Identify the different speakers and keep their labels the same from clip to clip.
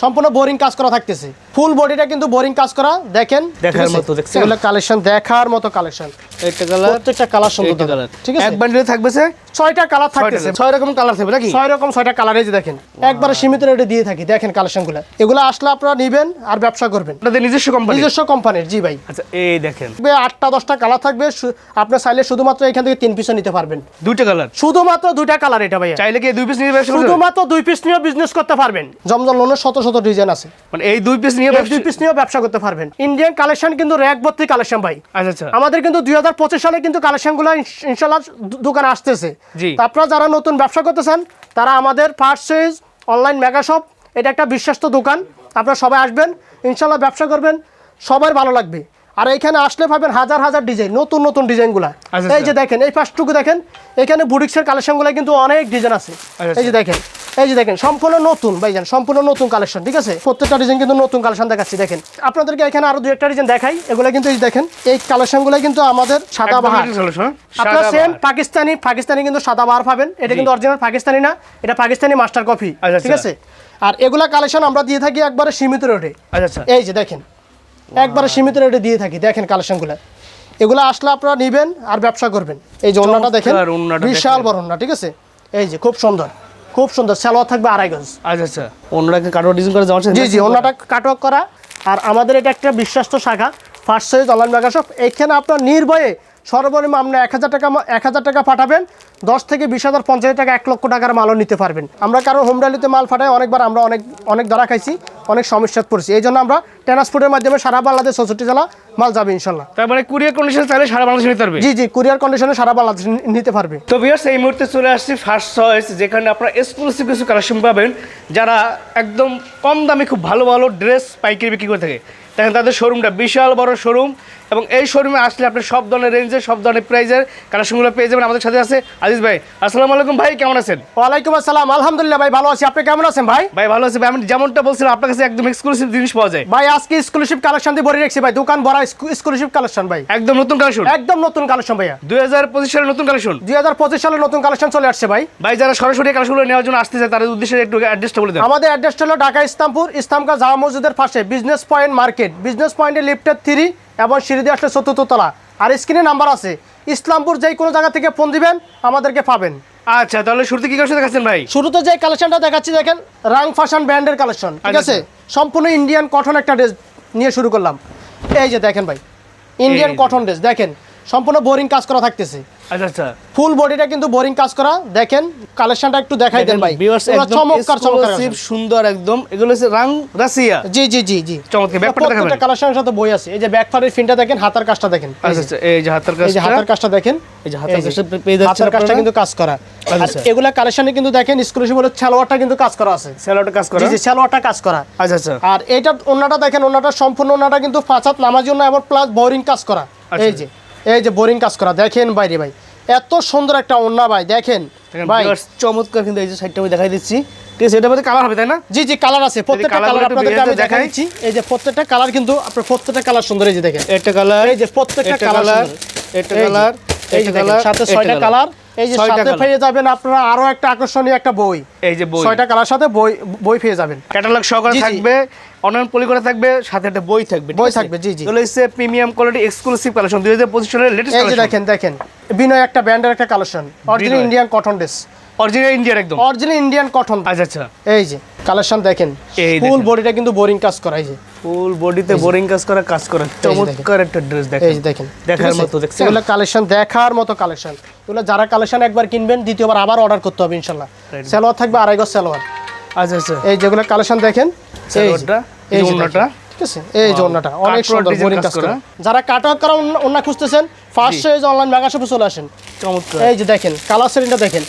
Speaker 1: সম্পূর্ণ বোরিং কাজ করা থাকতেছে। ফুল বডিটা কিন্তু বোরিং কাজ করা দেখেন
Speaker 2: দেখার মতো দেখছেন?
Speaker 1: এগুলো কালেকশন দেখার মতো কালেকশন
Speaker 2: একটা কালার
Speaker 1: প্রত্যেকটা কালার সুন্দর
Speaker 2: কালার
Speaker 1: ঠিক আছে?
Speaker 2: এক বান্ডিলে থাকবে স্যার
Speaker 1: ছয়টা কালার থাকতেছে।
Speaker 2: ছয় রকম কালার থাকবে নাকি?
Speaker 1: ছয় রকম ছয়টা কালার এই যে দেখেন। একবারে সীমিত রেটে দিয়ে থাকি। দেখেন কালেকশন কালেকশনগুলো এগুলো আসলে আপনারা নেবেন আর ব্যবসা করবেন।
Speaker 2: আপনাদের নিজস্ব কোম্পানি
Speaker 1: নিজস্ব কোম্পানির জি ভাই।
Speaker 2: আচ্ছা এই দেখেন।
Speaker 1: আটটা দশটা কালার থাকবে। আপনার চাইলে শুধুমাত্র এখান থেকে তিন পিসও নিতে পারবেন।
Speaker 2: দুইটা কালার
Speaker 1: শুধুমাত্র দুইটা কালার এটা ভাই
Speaker 2: চাইলে কি দুই পিস নিয়ে ব্যবসা
Speaker 1: শুধুমাত্র দুই পিস নিয়ে বিজনেস করতে পারবেন। জমজম লোনের শত শত ডিজাইন আছে।
Speaker 2: মানে এই দুই পিস নিয়ে
Speaker 1: দুই পিস নিয়েও ব্যবসা করতে পারবেন। ইন্ডিয়ান কালেকশন কিন্তু র্যাক ভর্তি কালেকশন ভাই।
Speaker 2: আচ্ছা আচ্ছা।
Speaker 1: আমাদের কিন্তু দুই হাজার পঁচিশ সালে কিন্তু কালেকশনগুলো ইনশ- ইনশাল্লাহ দোকানে আসতেছে। তা আপনারা যারা নতুন ব্যবসা করতে চান তারা আমাদের ফার্স্ট অনলাইন মেগাশপ এটা একটা বিশ্বস্ত দোকান। আপনারা সবাই আসবেন ইনশাল্লাহ ব্যবসা করবেন সবার ভালো লাগবে। আর এখানে আসলে পাবেন হাজার হাজার ডিজাইন নতুন নতুন ডিজাইনগুলো।
Speaker 2: আচ্ছা,
Speaker 1: এই যে দেখেন এই ফার্স্টটুকু দেখেন এখানে বুটিক্সের কালেকশনগুলো কিন্তু অনেক ডিজাইন আছে।
Speaker 2: আচ্ছা,
Speaker 1: এই যে দেখেন এই যে দেখেন সম্পূর্ণ নতুন ভাইজান সম্পূর্ণ নতুন কালেকশন ঠিক আছে? প্রত্যেকটা ডিজাইন কিন্তু নতুন কালেকশন দেখাচ্ছি দেখেন। আপনাদেরকে এখানে আরও দু একটা ডিজাইন দেখাই এগুলো কিন্তু এই দেখেন এই কালেকশনগুলো কিন্তু আমাদের সাদা বাহার। আপনার সেম পাকিস্তানি পাকিস্তানি কিন্তু সাদা বাহার পাবেন। এটা কিন্তু অরিজিনাল পাকিস্তানি না এটা পাকিস্তানি মাস্টার কপি
Speaker 2: আচ্ছা,
Speaker 1: ঠিক আছে? আর এগুলা কালেকশন আমরা দিয়ে থাকি একবারে সীমিত রেটে
Speaker 2: আচ্ছা আচ্ছা।
Speaker 1: এই যে দেখেন একবারে সীমিত রেটে দিয়ে থাকি দেখেন কালেকশনগুলো এগুলো আসলে আপনারা নেবেন আর ব্যবসা করবেন। এই যে ওন্নাটা দেখেন বিশাল। বড় ওন্না ঠিক আছে? এই যে খুব সুন্দর। খুব সুন্দর। সেলোয়া থাকবে আড়াই গজ।
Speaker 2: আচ্ছা আচ্ছা। অন্যরাকে কাটো ডিজাইন করে যাওয়ার
Speaker 1: জি জি ওনাটা কাটওয়ার্ক করা। আর আমাদের এটা একটা বিশ্বাস্ত শাখা ফার্স্ট সাইজ অনলাইন মেগাশপ এখানে আপনার নির্ভয়ে সর্বনিম্ন আপনি এক হাজার টাকা এক হাজার টাকা পাঠাবেন। দশ থেকে বিশ হাজার পঞ্চাশ টাকা এক লক্ষ টাকার মালও নিতে পারবেন। আমরা কারও হোম ডেলিতে মাল পাঠাই অনেকবার আমরা অনেক অনেক ধরা খাইছি। অনেক সমস্যাত পড়ছি। এই জন্য আমরা ট্রান্সপোর্টের মাধ্যমে সারা বাংলাদেশ চৌষট্টি জেলা মাল যাবে ইনশাল্লাহ।
Speaker 2: তারপরে কুরিয়ার কন্ডিশন চাইলে সারা বাংলাদেশে নিতে পারবে?
Speaker 1: জি জি কুরিয়ার কন্ডিশনে সারা বাংলাদেশ নিতে পারবে।
Speaker 2: তো ভিউয়ার্স এই মুহূর্তে চলে আসছি ফার্স্ট চয়েস যেখানে আপনারা এক্সক্লুসিভ কিছু কালেকশন পাবেন যারা একদম কম দামে খুব ভালো ভালো ড্রেস পাইকারি বিক্রি করে থাকে। দেখেন তাদের শোরুমটা বিশাল বড় শোরুম এবং এই শোরুমে আসলে আপনি সব ধরনের রেঞ্জের সব ধরনের প্রাইজের কালেকশনগুলো পেয়ে যাবেন আমাদের সাথে আছে আজিজ ভাই। আসসালামু আলাইকুম ভাই কেমন আছেন?
Speaker 1: ওয়ালাইকুম আসসালাম। আলহামদুলিল্লাহ ভাই ভালো আছি। আপনি কেমন আছেন ভাই?
Speaker 2: ভাই ভালো আছি ভাই। আমি যেমনটা বলছিলাম আপনার কাছে একদম এক্সক্লুসিভ জিনিস পাওয়া যায়।
Speaker 1: ভাই আজকে এক্সক্লুসিভ কালেকশন দিয়ে ভরে রেখেছি ভাই। দোকান ভরা এক্সক্লুসিভ কালেকশন ভাই।
Speaker 2: একদম নতুন কালেকশন
Speaker 1: একদম নতুন কালেকশন ভাইয়া।
Speaker 2: দুই হাজার পঁচিশ সালের নতুন কালেকশন
Speaker 1: দুই হাজার পঁচিশ সালে নতুন কালেকশন চলে আসছে ভাই।
Speaker 2: ভাই যারা সরাসরি কালেকশনগুলো নেওয়ার জন্য আসতে চায় তাদের উদ্দেশ্যে একটু অ্যাড্রেসটা বলে দেন।
Speaker 1: আমাদের অ্যাড্রেসটা হলো ঢাকা ইসলামপুর ইসলামকা জামা মসজিদের পাশে বিজনেস পয়েন্ট মার্কেট বিজনেস পয়েন্টে লিফটের থ্রি এবং সিঁড়ি দিয়ে আসলে চতুর্থ তলা। আর স্ক্রিনে নাম্বার আছে। ইসলামপুর যে কোনো জায়গা থেকে ফোন দিবেন আমাদেরকে পাবেন।
Speaker 2: আচ্ছা তাহলে শুরুতে কি কালেকশন দেখাচ্ছেন ভাই?
Speaker 1: শুরুতে যে কালেকশনটা দেখাচ্ছি দেখেন রাং ফ্যাশন ব্র্যান্ডের কালেকশন ঠিক
Speaker 2: আচ্ছা,
Speaker 1: আছে সম্পূর্ণ ইন্ডিয়ান কটন একটা ড্রেস নিয়ে শুরু করলাম। এই যে দেখেন ভাই ইন্ডিয়ান কটন ড্রেস দেখেন সম্পূর্ণ বোরিং কাজ করা থাকতেছে।
Speaker 2: আচ্ছা আচ্ছা।
Speaker 1: ফুল বডিটা কিন্তু বোরিং কাজ করা। দেখেন কালেকশনটা একটু দেখাই দেন ভাই। চমৎকার চমৎকার
Speaker 2: সুন্দর একদম। এগুলো হচ্ছে রাং রাশিয়া।
Speaker 1: জি জি জি জি।
Speaker 2: চমৎকার ব্যাপারটা দেখাবেন।
Speaker 1: প্রত্যেকটা কালেকশনের সাথে বই আছে। এই যে ব্যাক ফারের ফিনটা দেখেন হাতার কাজটা দেখেন।
Speaker 2: আচ্ছা আচ্ছা এই যে হাতার হাতের
Speaker 1: এই যে হাতার কাজটা দেখেন।
Speaker 2: এই যে হাতের কাজটা পেয়ে যাচ্ছেন
Speaker 1: হাতের কাজটা কিন্তু কাজ করা।
Speaker 2: আচ্ছা।
Speaker 1: এগুলা কালেকশনে কিন্তু দেখেন এক্সক্লুসিভ হলো সালোয়ারটা কিন্তু কাজ করা আছে।
Speaker 2: স্যালাডটা কাজ করা?
Speaker 1: জি জি সালোয়ারটা কাজ করা।
Speaker 2: আচ্ছা আচ্ছা।
Speaker 1: আর এইটা ওনাটা দেখেন ওনাটা সম্পূর্ণ ওনাটা কিন্তু ফাঁচাত নামার জন্য এবং প্লাস বোরিং কাজ করা।
Speaker 2: আচ্ছা।
Speaker 1: এই যে। এই যে বোরিং কাজ করা দেখেন বাইরে ভাই এত সুন্দর একটা ওন্না ভাই দেখেন ভাই।
Speaker 2: চমৎকার কিন্তু এই যে সাইডটা আমি দেখাই দিচ্ছি। ঠিক আছে এটার মধ্যে কালার হবে তাই না?
Speaker 1: জি জি কালার আছে। প্রত্যেকটা কালার আপনাদেরকে আমি। দিচ্ছি। এই যে প্রত্যেকটা কালার কিন্তু আপনার প্রত্যেকটা কালার সুন্দর এই যে দেখেন।
Speaker 2: একটা কালার
Speaker 1: এই যে প্রত্যেকটা কালার
Speaker 2: একটা কালার একটা কালার
Speaker 1: সাথে ছয়টা কালার এই যে সাথে পেয়ে যাবেন আপনারা আরও একটা আকর্ষণীয় একটা বই।
Speaker 2: এই যে বই।
Speaker 1: ছয়টা কালার সাথে বই বই পেয়ে যাবেন।
Speaker 2: ক্যাটালগ সহকারে
Speaker 1: জি, জি।
Speaker 2: থাকবে অনলাইন পলি করা থাকবে সাথে একটা বই থাকবে
Speaker 1: বই থাকবে, জি, জি।
Speaker 2: এগুলো হচ্ছে প্রিমিয়াম কোয়ালিটি এক্সক্লুসিভ কালেকশন দুই হাজার পঁচিশ সালের লেটেস্ট
Speaker 1: এই যে দেখেন দেখেন। বিনয় একটা ব্র্যান্ডের একটা collection original Indian cotton dress
Speaker 2: original একদম।
Speaker 1: অরিজিনাল ইন্ডিয়ান কটন
Speaker 2: আচ্ছা আচ্ছা।
Speaker 1: এই যে কালেকশন দেখেন। ফুল বডিটা কিন্তু বোরিং কাজ করা এই যে।
Speaker 2: ফুল বডিতে বোরিং কাজ করা কাজ করা। চমৎকার একটা ড্রেস দেখেন।
Speaker 1: এই দেখেন।
Speaker 2: দেখার মতো দেখছেন?
Speaker 1: এগুলো কালেকশন দেখার মতো কালেকশন এগুলো যারা কালেকশন একবার কিনবেন দ্বিতীয়বার আবার অর্ডার করতে হবে ইনশাল্লাহ। সালোয়ার থাকবে আড়াই গজ সালোয়ার।
Speaker 2: আচ্ছা আচ্ছা।
Speaker 1: এই যেগুলো কালেকশন দেখেন।
Speaker 2: সালোয়ারটা, এই।
Speaker 1: দেখেন, ঠিক আছে? এই যে ওন্নাটা অনেক সুন্দর বোরিং
Speaker 2: কাজ
Speaker 1: কাজ করা।
Speaker 2: করা।
Speaker 1: যারা কাটওয়ার্ক করা ওন্না খুঁজতেছেন ফার্স্ট সাইজ অনলাইন মেগা শপে চলে আসেন।
Speaker 2: চমৎকার।
Speaker 1: এই যে দেখেন কালার সেটিংটা দেখেন।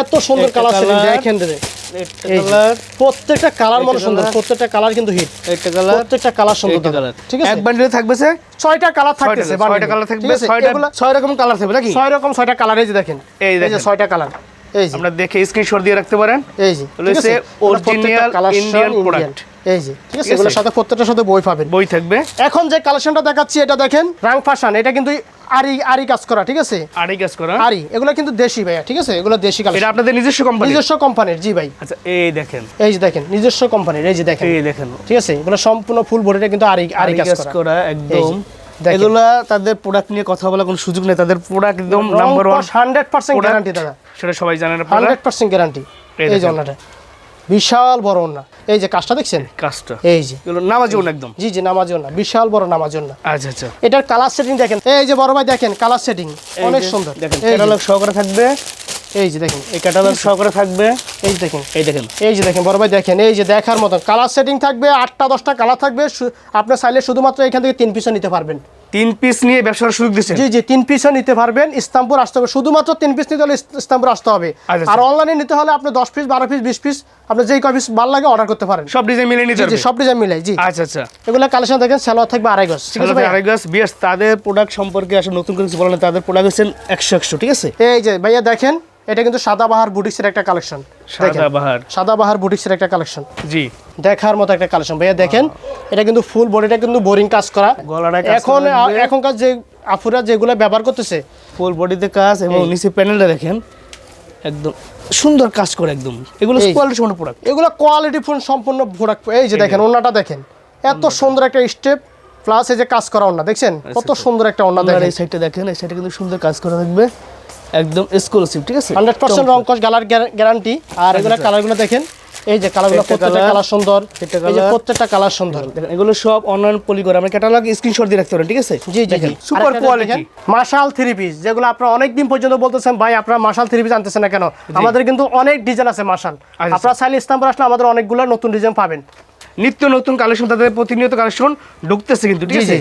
Speaker 1: এত সুন্দর কালার সেটিং
Speaker 2: colour,
Speaker 1: দেখেন রে
Speaker 2: একটা
Speaker 1: এই যে,
Speaker 2: কালার
Speaker 1: প্রত্যেকটা কালার মনে সুন্দর প্রত্যেকটা কালার কিন্তু হিট
Speaker 2: একটা কালার
Speaker 1: প্রত্যেকটা কালার সুন্দর
Speaker 2: কালার
Speaker 1: ঠিক আছে?
Speaker 2: এক বান্ডিলে থাকবে স্যার
Speaker 1: ছয়টা কালার থাকতেছে
Speaker 2: ছয়টা কালার থাকবে ছয়টা ছয় রকম কালার থাকবে নাকি?
Speaker 1: ছয় রকম ছয়টা কালার এই যে দেখেন।
Speaker 2: এই
Speaker 1: যে ছয়টা কালার এই যে।
Speaker 2: আমরা দেখে স্ক্রিনশট দিয়ে রাখতে পারেন।
Speaker 1: এই যে? এই যে ঠিক আছে? এগুলোর সাথে প্রত্যেকটার সাথে বই পাবেন।
Speaker 2: বই থাকবে।
Speaker 1: এখন যে কালেকশনটা দেখাচ্ছি এটা দেখেন রাং ফাসান এটা কিন্তু আরি আরি কাজ করা ঠিক আছে?
Speaker 2: আড়াই কাজ করা।
Speaker 1: আরি এগুলো কিন্তু দেশি ভাইয়া ঠিক আছে? এগুলো দেশি
Speaker 2: এটা আপনাদের নিজস্ব কোম্পানি
Speaker 1: নিজস্ব কোম্পানির জি ভাই।
Speaker 2: আচ্ছা এই দেখেন।
Speaker 1: এই যে দেখেন নিজস্ব কোম্পানির এই যে দেখেন।
Speaker 2: এই দেখেন।
Speaker 1: ঠিক আছে? এগুলো সম্পূর্ণ ফুল বডিটা কিন্তু আরি আরি কাজ করা।
Speaker 2: একদম। এগুলা তাদের প্রোডাক্ট নিয়ে কথা বলার কোনো সুযোগ নেই। তাদের প্রোডাক্ট একদম number one
Speaker 1: hundred percent guarantee দাদা।
Speaker 2: সেটা সবাই জানেন আপনারা
Speaker 1: গ্যারান্টি
Speaker 2: এই।
Speaker 1: ওনাটা বিশাল বড় ওনা এই যে কাজটা দেখছেন?
Speaker 2: কাজটা।
Speaker 1: এই যে।
Speaker 2: নামাজি ওন একদম?
Speaker 1: জি জি নামাজ ওনা বিশাল বড় নামাজ ওনা
Speaker 2: আচ্ছা আচ্ছা।
Speaker 1: এটার কালার সেটিং দেখেন। এই যে বড় ভাই দেখেন কালার সেটিং অনেক সুন্দর।
Speaker 2: দেখেন ক্যাটালগ সহকারে থাকবে।
Speaker 1: এই যে দেখেন।
Speaker 2: এই ক্যাটালগ সহকারে থাকবে।
Speaker 1: এই যে দেখেন।
Speaker 2: এই দেখেন।
Speaker 1: এই যে দেখেন বড় ভাই দেখেন। এই যে দেখার মতন। কালার সেটিং থাকবে আটটা দশটা কালার থাকবে। শু- আপনি চাইলে শুধুমাত্র এখান থেকে তিন পিসও নিতে পারবেন।
Speaker 2: তিন পিস নিয়ে ব্যবসার সুযোগ দিচ্ছেন
Speaker 1: জি জি তিন পিসও নিতে পারবেন। ইস্তাম্বুল আসতে হবে। শুধুমাত্র তিন পিস নিতে হলে ইস- ইস্তাম্বুল আসতে হবে।
Speaker 2: আচ্ছা,
Speaker 1: আর অনলাইনে নিতে হলে আপনি দশ পিস বারো পিস বিশ পিস আপনি যেই কয় পিস ভালো লাগে অর্ডার করতে পারেন।
Speaker 2: সব ডিজাইন মিলে নিতে
Speaker 1: জি সব ডিজাইন মিলে জি।
Speaker 2: আচ্ছা আচ্ছা।
Speaker 1: এগুলো কালেকশন দেখেন সালোয়ার থাকবে আড়াই গজ। ঠিক আছে
Speaker 2: আরেক গাছ বিয়াস তাদের প্রোডাক্ট সম্পর্কে আসলে নতুন কিছু বলেন তাদের প্রোডাক্ট হচ্ছেন একশো একশো ঠিক আছে?
Speaker 1: এই যে ভাইয়া দেখেন এটা কিন্তু সাদাবাহার বুটিক্সের একটা কালেকশন।
Speaker 2: সাদাবাহার।
Speaker 1: সাদাবাহার বুটিক্সের একটা কালেকশন।
Speaker 2: জি।
Speaker 1: দেখার মতো একটা কালেকশন। ভাইয়া দেখেন এটা কিন্তু ফুল বডিটা কিন্তু বোরিং কাজ করা। এখন
Speaker 2: করা
Speaker 1: এখনকার যে আফুরা যেগুলো ব্যবহার করতেছে
Speaker 2: ফুল বডিতে কাজ এবং নিচে প্যানেলটা দেখেন একদম সুন্দর কাজ করে একদম। এগুলো কোয়ালিটি সম্পূর্ণ প্রোডাক্ট
Speaker 1: এগুলো কোয়ালিটি ফুল সম্পূর্ণ প্রোডাক্ট এই যে দেখেন ওনাটা দেখেন। এত সুন্দর একটা স্টেপ প্লাস এই যে কাজ করা ওনা দেখছেন? কত সুন্দর একটা ওনা দেখেন।
Speaker 2: এই সাইডটা দেখেন এই সাইডে কিন্তু সুন্দর কাজ করা থাকবে। একদম এক্সক্লুসিভ ঠিক আছে?
Speaker 1: হান্ড্রেড পার্সেন্ট রং কস কালার গ্যারান্টি। আর এগুলো কালারগুলো দেখেন। এই যে কালারগুলো প্রত্যেকটা কালার সুন্দর। এই যে প্রত্যেকটা কালার সুন্দর।
Speaker 2: দেখেন এগুলো সব অনলাইন পলি করে আমরা ক্যাটালগ স্ক্রিনশট দিয়ে রাখতে পারেন ঠিক আছে?
Speaker 1: জি জি
Speaker 2: সুপার কোয়ালিটি
Speaker 1: মাশাল থ্রি পিস যেগুলো আপনারা অনেক দিন পর্যন্ত বলতেছেন ভাই আপনারা মাশাল থ্রি পিস আনতেছেন না কেন? আমাদের কিন্তু অনেক ডিজাইন আছে মাশাল
Speaker 2: আচ্ছা।
Speaker 1: আপনারা চাইলে ইসলামপুর আসলে আমাদের অনেকগুলো নতুন ডিজাইন পাবেন।
Speaker 2: নিত্য নতুন কালেকশন তাদের প্রতিনিয়ত কালেকশন ঢুকতেছে কিন্তু ঠিক আছে?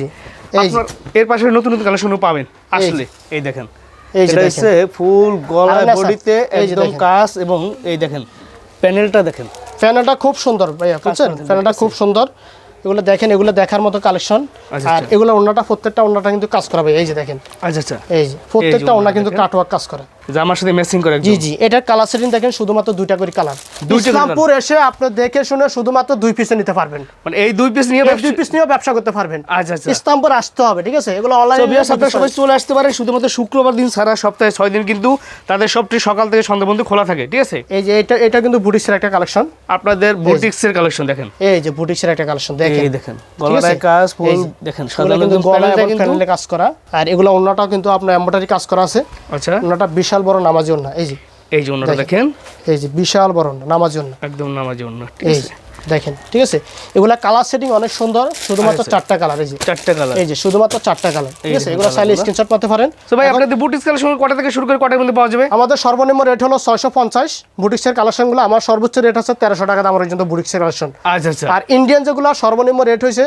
Speaker 2: এর পাশে নতুন নতুন কালেকশনও পাবেন আসলে। এই দেখেন এটা হচ্ছে ফুল গলা
Speaker 1: আরে না, স্যার,
Speaker 2: বডিতে একদম কাজ এবং এই দেখেন প্যানেলটা দেখেন।
Speaker 1: প্যানেলটা খুব সুন্দর ভাইয়া বুঝছেন? প্যানেলটা খুব সুন্দর। এগুলো দেখেন এগুলো দেখার মতো কালেকশন।
Speaker 2: আচ্ছা,
Speaker 1: আর
Speaker 2: আচ্ছা।
Speaker 1: এগুলো ওনাটা প্রত্যেকটা ওনাটা কিন্তু কাজ করা ভাই এই যে দেখেন।
Speaker 2: আচ্ছা আচ্ছা।
Speaker 1: এই যে প্রত্যেকটা ওনা কিন্তু। কাটওয়ার্ক কাজ করা।
Speaker 2: জামার সাথে ম্যাচিং করে
Speaker 1: জি জি এটার কালার সেটিং দেখেন শুধুমাত্র দুইটা করে কালার ইসলামপুর এসে আপনি দেখে শুনে শুধুমাত্র দুই পিসে নিতে পারবেন।
Speaker 2: মানে এই দুই পিস নিয়ে
Speaker 1: দুই পিস নিয়েও ব্যবসা করতে পারবেন।
Speaker 2: আচ্ছা আচ্ছা।
Speaker 1: ইসলামপুর আসতে হবে ঠিক আছে? এগুলো অনলাইনে
Speaker 2: সবাই চলে আসতে পারে শুধুমাত্র শুক্রবার দিন সারা সপ্তাহে ছয় দিন কিন্তু তাদের সবটি সকাল থেকে সন্ধ্যা পর্যন্ত খোলা থাকে ঠিক আছে?
Speaker 1: এই যে এটা এটা কিন্তু বুটিক্সের একটা কালেকশন
Speaker 2: আপনাদের বোটিক্সের কালেকশন দেখেন।
Speaker 1: এই যে বুটিক্সের একটা কালেকশন দেখেন।
Speaker 2: এই দেখেন গলায় কাজ ফুল দেখেন
Speaker 1: কিন্তু গলায় কাজ করা। আর এগুলো অন্যটাও কিন্তু আপনার এম্বয়ডারি কাজ করা আছে।
Speaker 2: আচ্ছা।
Speaker 1: ওনাটা বিশাল বড় নামাজি ওন্না এই যে।
Speaker 2: এই যে অন্যটা দেখেন।
Speaker 1: এই যে বিশাল বড় ওন্না, নামাজি ওন্না
Speaker 2: একদম নামাজি ঠিক
Speaker 1: এই
Speaker 2: আছে।
Speaker 1: দেখেন ঠিক আছে? এগুলা কালার সেটিং অনেক সুন্দর শুধুমাত্র
Speaker 2: আচ্ছা।
Speaker 1: চারটা কালার এই যে।
Speaker 2: চারটা কালার
Speaker 1: এই যে শুধুমাত্র চারটা কালার ঠিক আছে? এগুলো চাইলে স্ক্রিনশট করতে পারেন।
Speaker 2: তো ভাই আপনাদের বুটিক্স কালেকশন কটা থেকে শুরু করে কটার মধ্যে পাওয়া যাবে?
Speaker 1: আমাদের সর্বনিম্ন রেট হলো ছয়শো পঞ্চাশ। বুটিক্সের কালেকশনগুলো আমার সর্বোচ্চ রেট হচ্ছে তেরোশো টাকা দাম পর্যন্ত বুটিক্সের কালেকশন
Speaker 2: আচ্ছা আচ্ছা।
Speaker 1: আর ইন্ডিয়ান যেগুলো সর্বনিম্ন রেট হয়েছে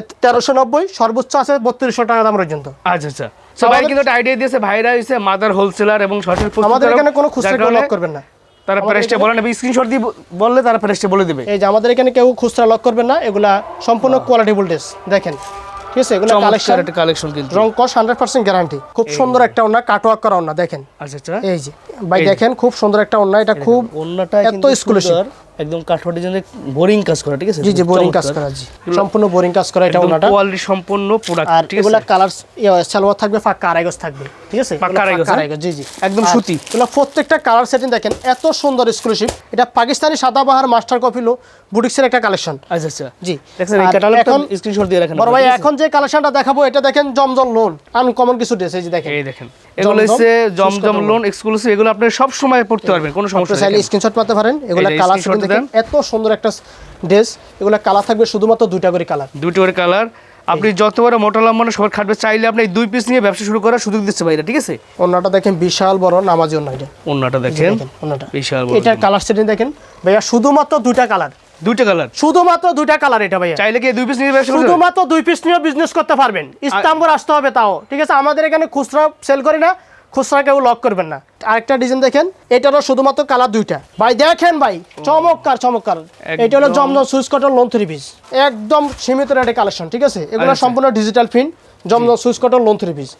Speaker 1: তেরোশো নব্বই সর্বোচ্চ আছে বত্রিশশো টাকা দাম পর্যন্ত।
Speaker 2: আচ্ছা আচ্ছা।
Speaker 1: আমাদের-
Speaker 2: কিন্তু একটা আইডিয়া দিয়েছে ভাইরা হইছে মাদার হোলসেলার এবং প্রস্তুতকারক,
Speaker 1: আমাদের এখানে কোনো খুচরা লক করবেন না।
Speaker 2: তারা প্রাইসটা বলে নেবে স্ক্রিনশট দিয়ে বললে তারা প্রাইসটা বলে দেবে।
Speaker 1: এই যে আমাদের এখানে কেউ খুচরা লক করবেন না এগুলা সম্পূর্ণ কোয়ালিটি ভোল্টেজ দেখেন। ঠিক আছে? এগুলো কালেকশন
Speaker 2: একটা কালেকশন কিন্তু।
Speaker 1: রং কস হান্ড্রেড পার্সেন্ট গ্যারান্টি খুব সুন্দর একটা ওনা কাটওয়ার্ক করা ওনা দেখেন।
Speaker 2: আচ্ছা আচ্ছা।
Speaker 1: এই যে ভাই দেখেন খুব সুন্দর একটা ওনা এটা খুব
Speaker 2: অন্যটা
Speaker 1: এত।
Speaker 2: সুন্দর। একদম কাঠোয়া ডিজাইনের বোরিং কাজ করা ঠিক আছে?
Speaker 1: জি জি বোরিং কাজ করা জি। সম্পূর্ণ বোরিং কাজ করা এটা ওনাটা।
Speaker 2: কোয়ালিটি সম্পন্ন প্রোডাক্ট
Speaker 1: আর
Speaker 2: ঠিক
Speaker 1: এগুলা
Speaker 2: আছে
Speaker 1: কালার সালোয়ার থাকবে ফাঁকা আড়াই গজ থাকবে ঠিক আছে?
Speaker 2: পাক্কা
Speaker 1: এগুলা
Speaker 2: আড়াই
Speaker 1: ফাঁকা
Speaker 2: হ্যাঁ?
Speaker 1: জি জি।
Speaker 2: একদম সুতি।
Speaker 1: এগুলা প্রত্যেকটা কালার সেটিং দেখেন এত সুন্দর এক্সক্লুসিভ এটা পাকিস্তানি সাদাবাহার মাস্টার কপিলো বুটিক্সের একটা কালেকশন
Speaker 2: আচ্ছা আচ্ছা।
Speaker 1: জি।
Speaker 2: দেখছেন এই
Speaker 1: আর
Speaker 2: ক্যাটালগটা
Speaker 1: এখন
Speaker 2: স্ক্রিনশট দিয়ে রাখেন
Speaker 1: বড় ভাই? এখন যে কালেকশনটা দেখাবো এটা দেখেন জমজম লোন আনকমন কিছু ড্রেস এই যে দেখেন।
Speaker 2: এই দেখেন। এগুলো হচ্ছে জমজম লোন এক্সক্লুসিভ এগুলো আপনি সব সময় পড়তে পারবেন কোনো সমস্যা নেই
Speaker 1: স্ক্রিনশট পাতে পারেন এগুলা কালার দেখেন এত সুন্দর একটা ড্রেস এগুলা কালার থাকবে শুধুমাত্র দুইটা করে কালার
Speaker 2: দুটো করে কালার আপনি যত বড় মোটা সবার খাটবে চাইলে আপনি এই দুই পিস নিয়ে ব্যবসা শুরু করার সুযোগ দিচ্ছে ভাইরা ঠিক আছে?
Speaker 1: অন্যটা দেখেন বিশাল বড় নামাজি অন্য এটা।
Speaker 2: অন্যটা দেখেন
Speaker 1: দেখেন অন্যটা
Speaker 2: বিশাল বড়।
Speaker 1: এটার কালার সেটিং দেখেন ভাইয়া শুধুমাত্র দুইটা কালার
Speaker 2: দুইটা কালার
Speaker 1: শুধুমাত্র দুইটা কালার এটা ভাইয়া।
Speaker 2: চাইলে কি দুই পিস নিয়ে ব্যবসা
Speaker 1: শুধুমাত্র দুই পিস নিয়ে বিজনেস করতে পারবেন। ইস্তাম্বুল আসতে হবে তাও ঠিক আছে? আমাদের এখানে খুচরা সেল করি না খুচরা কেউ লক করবেন না। আরেকটা ডিজাইন দেখেন এটারও শুধুমাত্র কালার দুইটা। ভাই দেখেন ভাই চমৎকার চমৎকার। এটা হলো। Zamzam Swiss cotton lawn three piece একদম সীমিত রেটে কালেকশন ঠিক আছে? এগুলো
Speaker 2: আচ্ছা।
Speaker 1: সম্পূর্ণ ডিজিটাল ফিন Zamzam Swiss cotton lawn three piece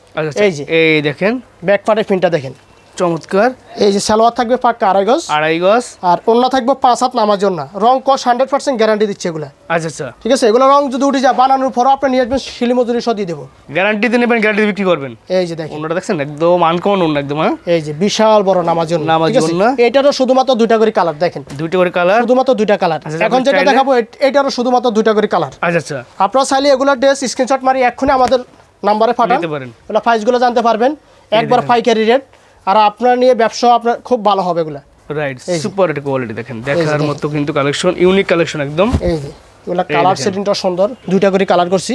Speaker 1: এই যে।
Speaker 2: এই দেখেন।
Speaker 1: ব্যাক পার্টের ফিনটা দেখেন।
Speaker 2: চমৎকার।
Speaker 1: এই যে সালোয়ার থাকবে পাক্কা আড়াই গজ।
Speaker 2: আড়াই গজ।
Speaker 1: আর অন্য থাকবে পাঁচ হাত নামার জন্য। রং কস হান্ড্রেড পার্সেন্ট গ্যারান্টি দিচ্ছে এগুলা।
Speaker 2: আচ্ছা আচ্ছা।
Speaker 1: ঠিক আছে? এগুলো রং যদি উঠে যায় বানানোর পরও আপনি নিয়ে আসবেন শিলি মজুরি সহ দিয়ে দেবো।
Speaker 2: গ্যারান্টিতে নেবেন গ্যারান্টি বিক্রি করবেন।
Speaker 1: এই যে দেখেন।
Speaker 2: অন্যটা দেখছেন? একদম আনকমন অন্য একদম হ্যাঁ?
Speaker 1: এই যে বিশাল বড় নামার জন্য।
Speaker 2: নামার জন্য।
Speaker 1: এটারও শুধুমাত্র দুইটা করে কালার দেখেন।
Speaker 2: দুইটা করে কালার
Speaker 1: শুধুমাত্র দুইটা কালার
Speaker 2: আচ্ছা,
Speaker 1: এখন যেটা দেখাবো এট- এটারও শুধুমাত্র দুইটা করে কালার
Speaker 2: আচ্ছা আচ্ছা।
Speaker 1: আপনারা চাইলে এগুলোর ড্রেস স্ক্রিনশট মারি এক্ষুনি আমাদের নাম্বারে পাঠান।
Speaker 2: পারেন।
Speaker 1: প্রাইসগুলো জানতে পারবেন। একবার পাইকারি রেট আর আপনার নিয়ে ব্যবসা আপনার খুব ভালো হবে এগুলো।
Speaker 2: রাইট সুপার একটা কোয়ালিটি দেখেন। দেখার মতো কিন্তু কালেকশন ইউনিক কালেকশন একদম।
Speaker 1: এই যে এগুলো কালার সেটিংটা সুন্দর। দুইটা করে কালার করছি।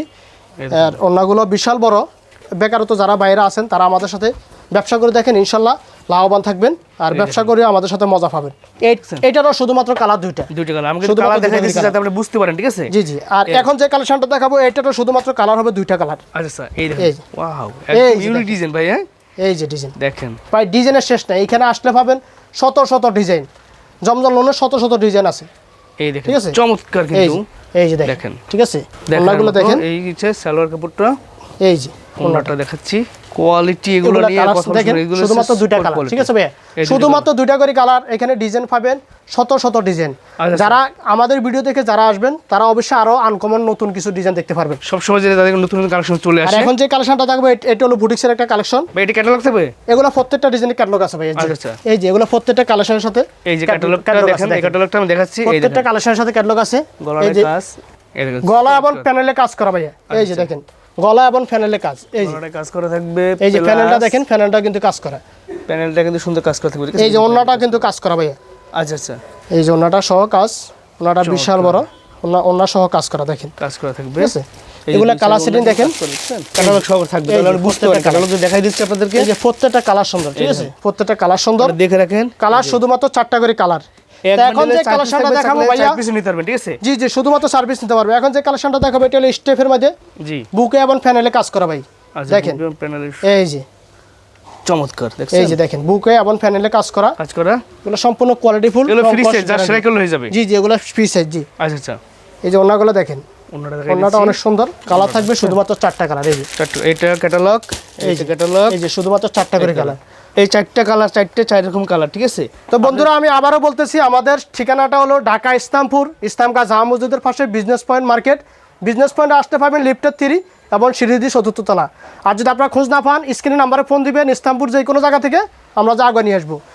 Speaker 1: আর অন্যগুলো বিশাল বড়। বেকারত্ব যারা বাইরে আছেন তারা আমাদের সাথে ব্যবসা করে দেখেন ইনশাল্লাহ লাভবান থাকবেন। আর ব্যবসা করে আমাদের সাথে মজা পাবেন। এইটারও শুধুমাত্র কালার দুইটা।
Speaker 2: দুইটা কালার আমাকে
Speaker 1: শুধুমাত্র
Speaker 2: কালার দেখাই দিচ্ছি যাতে আপনি বুঝতে পারেন ঠিক আছে?
Speaker 1: জি জি। আর এখন যে কালেকশনটা দেখাবো এটারও শুধুমাত্র কালার হবে দুইটা কালার
Speaker 2: আচ্ছা স্যার এই দেখেন। ওয়াও একদম ইউনিক ডিজাইন ভাই হ্যাঁ?
Speaker 1: এই যে ডিজাইন
Speaker 2: দেখেন।
Speaker 1: প্রায় ডিজাইনের শেষ নাই। এখানে আসলে পাবেন শত শত ডিজাইন জমজম লোনের শত শত ডিজাইন আছে।
Speaker 2: এই দেখেন
Speaker 1: ঠিক আছে?
Speaker 2: চমৎকার কিন্তু।
Speaker 1: এই যে দেখেন।
Speaker 2: দেখেন।
Speaker 1: ঠিক আছে?
Speaker 2: দেখার
Speaker 1: দেখেন।
Speaker 2: এই যে সালোয়ার কাপড়টা।
Speaker 1: এই যে।
Speaker 2: অন্যটা দেখাচ্ছি। কোয়ালিটি এগুলো নিয়ে
Speaker 1: দেখেন শুধুমাত্র দুইটা কালার ঠিক আছে
Speaker 2: দুইটা
Speaker 1: শুধুমাত্র দুইটা করে কালার এখানে ডিজাইন পাবেন শত শত ডিজাইন
Speaker 2: আচ্ছা,
Speaker 1: যারা আমাদের ভিডিও দেখে যারা আসবেন তারা অবশ্যই আরও আনকমন নতুন কিছু ডিজাইন দেখতে পারবেন।
Speaker 2: সবসময় যে তাদের নতুন নতুন কালেকশন চলে আসে।
Speaker 1: এখন যে কালেকশনটা থাকবে এটা হলো বুটিক্সের একটা কালেকশন
Speaker 2: ভাই এটা ক্যাটালগ থাকবে?
Speaker 1: এগুলো প্রত্যেকটা ডিজাইনের ক্যাটালগ আছে ভাই এই যে।
Speaker 2: আচ্ছা, আচ্ছা।
Speaker 1: এগুলো প্রত্যেকটা কালেকশনের সাথে
Speaker 2: এই যে ক্যাটালগটা দেখেন এই ক্যাটালগটা আমি দেখাচ্ছি
Speaker 1: প্রত্যেকটা কালেকশনের সাথে ক্যাটালগ আছে। গলা এবং প্যানেলে কাজ করা ভাইয়া এই যে দেখেন। গলা এবং প্যানেলে কাজ এই যে।
Speaker 2: কাজ করা থাকবে
Speaker 1: এই যে প্যানেলটা দেখেন প্যানেলটা কিন্তু কাজ করা।
Speaker 2: প্যানেলটা কিন্তু সুন্দর কাজ করা থাকবে।
Speaker 1: এই যে অন্যটা কিন্তু কাজ করা ভাইয়া।
Speaker 2: আচ্ছা আচ্ছা।
Speaker 1: এই যে অন্যটা সহ কাজ ওনাটা বিশাল বড় ওনা অন্য সহ কাজ করা দেখেন।
Speaker 2: কাজ করা থাকবে।
Speaker 1: ঠিক আছে? এগুলা কালার সেটিং দেখেন।
Speaker 2: ক্যাটালগ সহ থাকবে তাহলে বুঝতে পারেন ক্যাটালগ দেখাই দিচ্ছি আপনাদেরকে।
Speaker 1: এই যে প্রত্যেকটা কালার সুন্দর ঠিক আছে? প্রত্যেকটা কালার সুন্দর।
Speaker 2: দেখে রাখেন।
Speaker 1: কালার শুধুমাত্র চারটা করে কালার এখন যে কালেকশনটা দেখাবো ভাইয়া।
Speaker 2: পিস নিতে পারবেন ঠিক আছে?
Speaker 1: জি জি শুধুমাত্র সার্ভিস নিতে পারবে। এখন যে কালেকশনটা দেখাবো এটা হলো স্টেপের মধ্যে
Speaker 2: জি।
Speaker 1: বুকে এবং প্যানেলে কাজ করা ভাই।
Speaker 2: আচ্ছা
Speaker 1: দেখেন। এই যে।
Speaker 2: চমৎকার
Speaker 1: এই যে দেখেন বুকে এবং প্যানেলে কাজ করা।
Speaker 2: কাজ করা?
Speaker 1: এগুলো সম্পূর্ণ কোয়ালিটি ফুল
Speaker 2: এগুলো ফ্রি সাইজ সেলাই করলে হয়ে যাবে।
Speaker 1: জি জি এগুলো ফ্রি সাইজ জি।
Speaker 2: আচ্ছা আচ্ছা।
Speaker 1: এই যে ওনাগুলো দেখেন। ওনাটা অনেক সুন্দর। কালার থাকবে শুধুমাত্র চারটা কালার এই যে।
Speaker 2: এটা ক্যাটালগ এই যে। ক্যাটালগ
Speaker 1: এই যে শুধুমাত্র চারটা করে কালার
Speaker 2: এই চারটে কালার চারটে চার রকম কালার ঠিক আছে?
Speaker 1: তো বন্ধুরা, আমি আবারও বলতেছি, আমাদের ঠিকানাটা হলো ঢাকা ইসলামপুর ইসলামকা জাহা মসজিদের পাশে বিজনেস পয়েন্ট মার্কেট বিজনেস পয়েন্টে আসতে পারবেন লিফটের থ্রি এবং সিঁড়ি চতুর্থ তলা। আর যদি আপনারা খোঁজ না পান স্ক্রিনে নাম্বারে ফোন দিবেন, ইসলামপুর যে কোনো জায়গা থেকে আমরা যা আগে নিয়ে আসব।